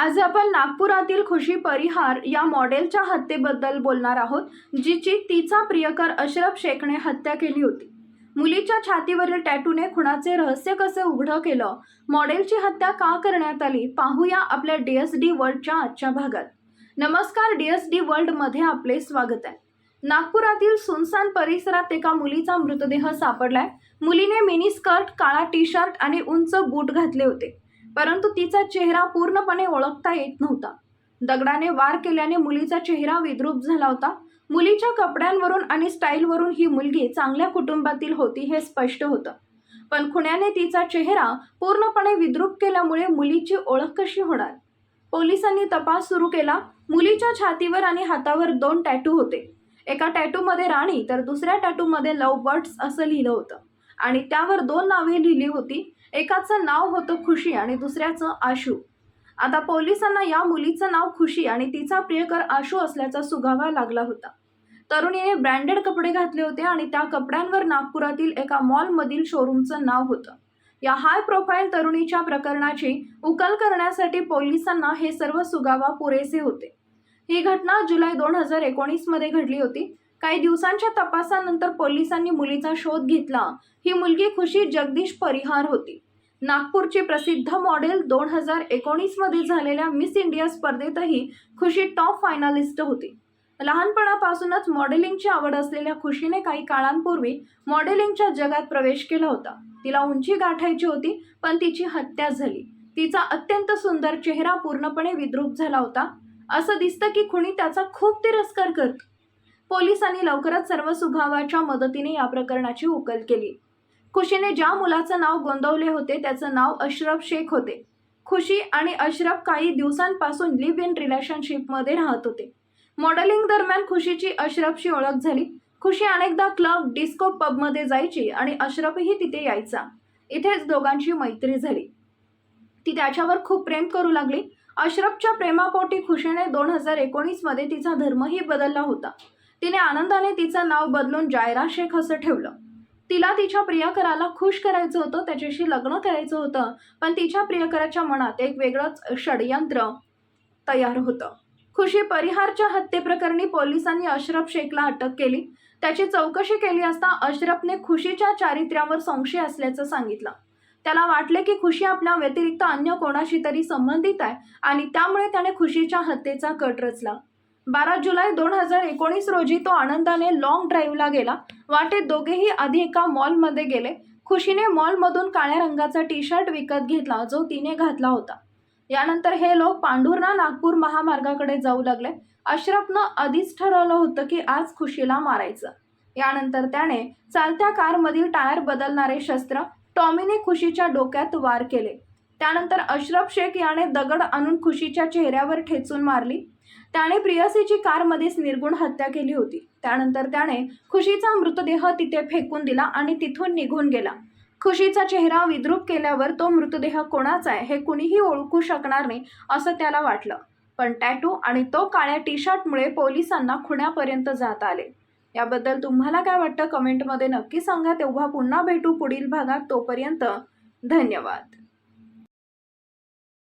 आज आपण नागपुरातील खुशी परिहार या मॉडेलच्या हत्येबद्दल बोलणार आहोत जिची तिचा प्रियकर अशरफ शेखने हत्या केली होती. मुलीच्या छातीवरील टॅटूने खुणाचे रहस्य कसे उघडं केलं मॉडेलची हत्या का करण्यात आली पाहूया आपल्या डी एस डी वर्ल्डच्या आजच्या भागात. नमस्कार डी एस डी वर्ल्डमध्ये आपले स्वागत आहे. नागपुरातील सुनसान परिसरात एका मुलीचा मृतदेह सापडलाय. मुलीने मिनी स्कर्ट काळा टी शर्ट आणि उंच बूट घातले होते. परंतु तिचा चेहरा पूर्णपणे ओळखता येत नव्हता. दगडाने वार केल्याने मुलीचा चेहरा विद्रूप झाला होता. मुलीच्या कपड्यांवरून आणि स्टाईलवरून ही मुलगी चांगल्या कुटुंबातील होती हे स्पष्ट होतं. पण खुण्याने तिचा चेहरा पूर्णपणे विद्रूप केल्यामुळे मुलीची ओळख कशी होणार? पोलिसांनी तपास सुरू केला. मुलीच्या छातीवर आणि हातावर दोन टॅटू होते. एका टॅटूमध्ये राणी तर दुसऱ्या टॅटूमध्ये लव बर्ड्स असं लिहिलं होतं. आणि त्यावर दोन नावे लिहिली होती. एकाचं नाव होतं खुशी आणि दुसऱ्याचं आशू. आता पोलिसांना या मुलीचं नाव खुशी आणि तिचा प्रियकर आशू असल्याचा सुगावा लागला होता. तरुणीने ब्रँडेड कपडे घातले होते आणि त्या कपड्यांवर नागपुरातील एका मॉलमधील शोरूमचं नाव होतं. या हाय प्रोफाईल तरुणीच्या प्रकरणाची उकल करण्यासाठी पोलिसांना हे सर्व सुगावा पुरेसे होते. ही घटना जुलै दोन हजार एकोणीसमध्ये घडली होती. काही दिवसांच्या तपासानंतर पोलिसांनी मुलीचा शोध घेतला. ही मुलगी खुशी जगदीश परिहार होती. नागपूरची प्रसिद्ध मॉडेल दोन हजार एकोणीसमध्ये झालेल्या मिस इंडिया स्पर्धेतही खुशी टॉप फायनलिस्ट होती. लहानपणापासूनच मॉडेलिंगची आवड असलेल्या खुशीने काही काळांपूर्वी मॉडेलिंगच्या जगात प्रवेश केला होता. तिला उंची गाठायची होती पण तिची हत्या झाली. तिचा अत्यंत सुंदर चेहरा पूर्णपणे विद्रूप झाला होता. असं दिसतं की खुणी त्याचा खूप तिरस्कार करतो. पोलिसांनी लवकरच सर्व सुगावाच्या मदतीने या प्रकरणाची उकल केली. खुशीने ज्या मुलाचं नाव गोंदवले होते त्याचं नाव अशरफ शेख होते. खुशी आणि अशरफ काही दिवसांपासून लिव्ह इन रिलेशनशिपमध्ये राहत होते. मॉडेलिंग दरम्यान खुशीची अशरफशी ओळख झाली. खुशी अनेकदा क्लब डिस्को पबमध्ये जायची आणि अशरफही तिथे यायचा. इथेच दोघांची मैत्री झाली. ती त्याच्यावर खूप प्रेम करू लागली. अशरफच्या प्रेमापोटी खुशीने दोन हजार एकोणीसमध्ये तिचा धर्मही बदलला होता. तिने आनंदाने तिचं नाव बदलून जायरा शेख असं ठेवलं. तिला तिच्या प्रियकराला खुश करायचं होतं त्याच्याशी लग्न करायचं होतं पण तिच्या प्रियकराच्या मनात एक वेगळंच षडयंत्र तयार होतं. खुशी परिहारच्या हत्येप्रकरणी पोलिसांनी अशरफ शेखला अटक केली. त्याची चौकशी केली असता अशरफने खुशीच्या चारित्र्यावर संशय असल्याचं सांगितलं. त्याला वाटले की खुशी आपल्या व्यतिरिक्त अन्य कोणाशी तरी संबंधित आहे आणि त्यामुळे त्याने खुशीच्या हत्येचा कट रचला. बारा जुलै दोन हजार एकोणीस रोजी तो आनंदाने लॉंग ड्राईव्हला गेला. वाटेत दोघेही आधी एका मॉलमध्ये गेले. खुशीने मॉलमधून काळ्या रंगाचा टी शर्ट विकत घेतला जो तिने घातला होता. यानंतर हे लोक पांढुर्णा नागपूर महामार्गाकडे जाऊ लागले. अशरफनं आधीच ठरवलं होतं की आज खुशीला मारायचं. यानंतर त्याने चालत्या कारमधील टायर बदलणारे शस्त्र टॉमीने खुशीच्या डोक्यात वार केले. त्यानंतर अशरफ शेख याने दगड आणून खुशीच्या चेहऱ्यावर ठेचून मारली. त्याने प्रियसीची कारमध्येच निर्गुण हत्या केली होती. त्यानंतर त्याने खुशीचा मृतदेह तिथे फेकून दिला आणि तिथून निघून गेला. खुशीचा चेहरा विद्रूप केल्यावर तो मृतदेह कोणाचा आहे हे कुणीही ओळखू शकणार नाही असं त्याला वाटलं. पण टॅटू आणि तो काळ्या टी शर्टमुळे पोलिसांना खुण्यापर्यंत जात आले. याबद्दल तुम्हाला काय वाटतं? कमेंटमध्ये नक्की सांगा. तेव्हा पुन्हा भेटू पुढील भागात. तोपर्यंत धन्यवाद.